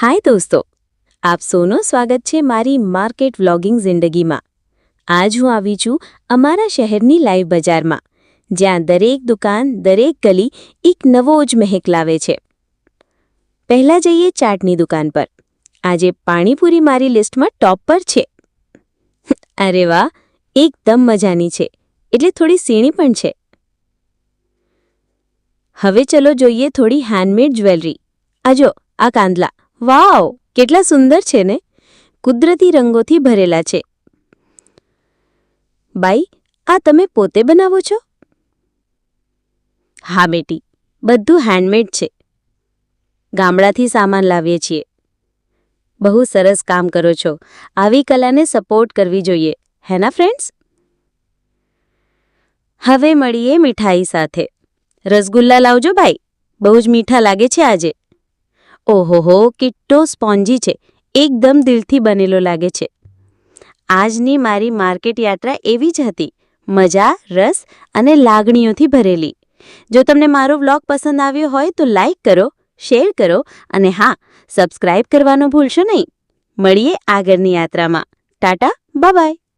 હાય દોસ્તો, આપ સૌનો સ્વાગત છે મારી માર્કેટ વ્લોગિંગ જિંદગીમાં. આજ હું આવી છું અમારા શહેરની લાઈવ બજારમાં, જ્યાં દરેક દુકાન, દરેક ગલી એક નવો જ મહેક લાવે છે. પહેલાં જઈએ ચાટની દુકાન પર. આજે પાણીપુરી મારી લિસ્ટમાં ટોપ પર છે. અરે વાહ, એકદમ મજાની છે, એટલે થોડી સીણી પણ છે. હવે ચલો જોઈએ થોડી હેન્ડમેડ જ્વેલરી આજો આ કાંદલા. વાવ, કેટલા સુંદર છે ને? કુદરતી રંગોથી ભરેલા છે. બાઈ, આ તમે પોતે બનાવો છો? હા બેટી, બધું હેન્ડમેડ છે. ગામડાથી સામાન લાવીએ છીએ. બહુ સરસ કામ કરો છો. આવી કલાને સપોર્ટ કરવી જોઈએ. હેના ફ્રેન્ડ્સ હવે મળીએ મીઠાઈ સાથે. રસગુલ્લા લાવજો ભાઈ બહુ જ મીઠા લાગે છે આજે. ઓહોહો, કિટ્ટો સ્પોન્જી છે. એકદમ દિલથી બનેલો લાગે છે. આજની મારી માર્કેટ યાત્રા એવી જ હતી. મજા, રસ અને લાગણીઓથી ભરેલી. જો તમને મારો વ્લોગ પસંદ આવ્યો હોય તો લાઇક કરો, શેર કરો અને હા, સબસ્ક્રાઇબ કરવાનું ભૂલશો નહીં. મળીએ આગળની યાત્રામાં. ટાટા બાય